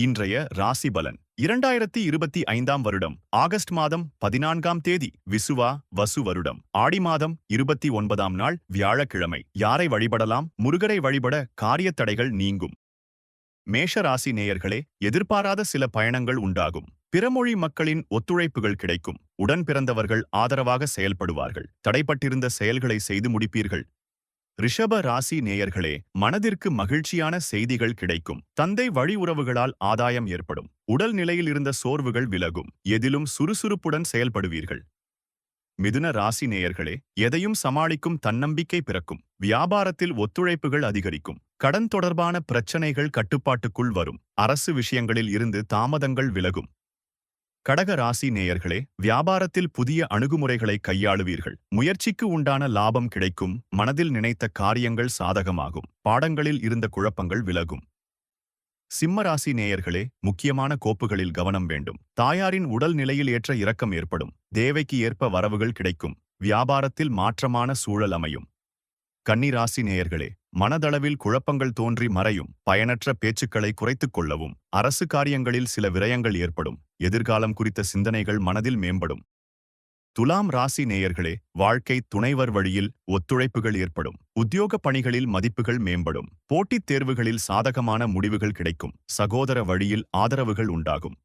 இன்றைய ராசி பலன். இரண்டாயிரத்தி இருபத்தி ஐந்தாம் வருடம் ஆகஸ்ட் மாதம் பதினான்காம் தேதி விசுவா வசு வருடம். ஆடி மாதம் இருபத்தி ஒன்பதாம் நாள் வியாழக்கிழமை. யாரை வழிபடலாம்? முருகரை வழிபட காரியத் தடைகள் நீங்கும். மேஷ ராசி நேயர்களே எதிர்பாராத சில பயணங்கள் உண்டாகும். பிறமொழி மக்களின் ஒத்துழைப்புகள் கிடைக்கும். உடன் பிறந்தவர்கள் ஆதரவாக செயல்படுவார்கள். தடைப்பட்டிருந்த செயல்களை செய்து முடிப்பீர்கள். ரிஷப ராசி நேயர்களே மனதிற்கு மகிழ்ச்சியான செய்திகள் கிடைக்கும். தந்தை வழி உறவுகளால் ஆதாயம் ஏற்படும். உடல் நிலையில் இருந்த சோர்வுகள் விலகும். எதிலும் சுறுசுறுப்புடன் செயல்படுவீர்கள். மிதுன ராசி நேயர்களே எதையும் சமாளிக்கும் தன்னம்பிக்கை பிறக்கும். வியாபாரத்தில் ஒத்துழைப்புகள் அதிகரிக்கும். கடன் தொடர்பான பிரச்சனைகள் கட்டுப்பாட்டுக்குள் வரும். அரசு விஷயங்களில் இருந்து தாமதங்கள் விலகும். கடக ராசி நேயர்களே வியாபாரத்தில் புதிய அணுகுமுறைகளை கையாளுவீர்கள். முயற்சிக்கு உண்டான லாபம் கிடைக்கும் மனதில் நினைத்த காரியங்கள் சாதகமாகும் பாடங்களில் இருந்த குழப்பங்கள் விலகும். சிம்மராசி நேயர்களே முக்கியமான கோப்புகளில் கவனம் வேண்டும். தாயாரின் உடல் நிலையில் ஏற்ற இரக்கம் ஏற்படும் தேவைக்கு ஏற்ப வரவுகள் கிடைக்கும் வியாபாரத்தில் மாற்றமான சூழல் அமையும். கன்னிராசி நேயர்களே மனதளவில் குழப்பங்கள் தோன்றி மறையும் பயனற்ற பேச்சுக்களை குறைத்துக் கொள்ளவும் அரசு காரியங்களில் சில விரயங்கள் ஏற்படும் எதிர்காலம் குறித்த சிந்தனைகள் மனதில் மேம்படும். துலாம் ராசி நேயர்களே வாழ்க்கை துணைவர் வழியில் ஒத்துழைப்புகள் ஏற்படும் உத்தியோக பணிகளில் மதிப்புகள் மேம்படும் போட்டித் தேர்வுகளில் சாதகமான முடிவுகள் கிடைக்கும் சகோதர வழியில் ஆதரவுகள் உண்டாகும்.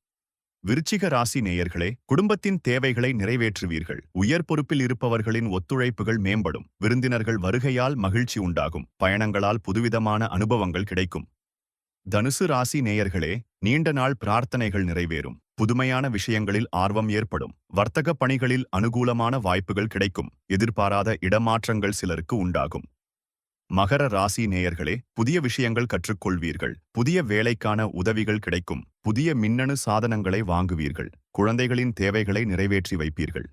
விருச்சிக ராசி நேயர்களே குடும்பத்தின் தேவைகளை நிறைவேற்றுவீர்கள். உயர் பொறுப்பில் இருப்பவர்களின் ஒத்துழைப்புகள் மேம்படும். விருந்தினர்கள் வருகையால் மகிழ்ச்சி உண்டாகும். பயணங்களால் புதுவிதமான அனுபவங்கள் கிடைக்கும். தனுசு ராசி நேயர்களே நீண்ட நாள் பிரார்த்தனைகள் நிறைவேறும். புதுமையான விஷயங்களில் ஆர்வம் ஏற்படும். வர்த்தக பணிகளில் அனுகூலமான வாய்ப்புகள் கிடைக்கும். எதிர்பாராத இடமாற்றங்கள் சிலருக்கு உண்டாகும். மகர ராசி நேயர்களே புதிய விஷயங்கள் கற்றுக்கொள்வீர்கள். புதிய வேலைக்கான உதவிகள் கிடைக்கும். புதிய மின்னணு சாதனங்களை வாங்குவீர்கள். குழந்தைகளின் தேவைகளை நிறைவேற்றி வைப்பீர்கள்.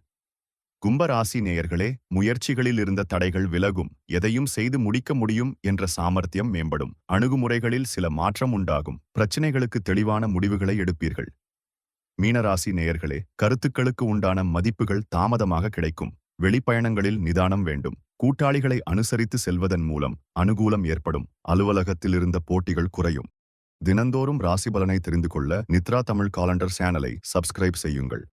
கும்பராசி நேயர்களே முயற்சிகளில் இருந்த தடைகள் விலகும். எதையும் செய்து முடிக்க முடியும் என்ற சாமர்த்தியம் மேம்படும். அணுகுமுறைகளில் சில மாற்றம் உண்டாகும். பிரச்சினைகளுக்கு தெளிவான முடிவுகளை எடுப்பீர்கள். மீனராசி நேயர்களே கருத்துக்களுக்கு உண்டான மதிப்புகள் தாமதமாக கிடைக்கும். வெளிப்பயணங்களில் நிதானம் வேண்டும். கூட்டாளிகளை அனுசரித்து செல்வதன் மூலம் அனுகூலம் ஏற்படும். அலுவலகத்தில் இருந்த போட்டிகள் குறையும். தினந்தோறும் ராசிபலனை தெரிந்து கொள்ள நித்ரா தமிழ் காலண்டர் சேனலை சப்ஸ்கிரைப் செய்யுங்கள்.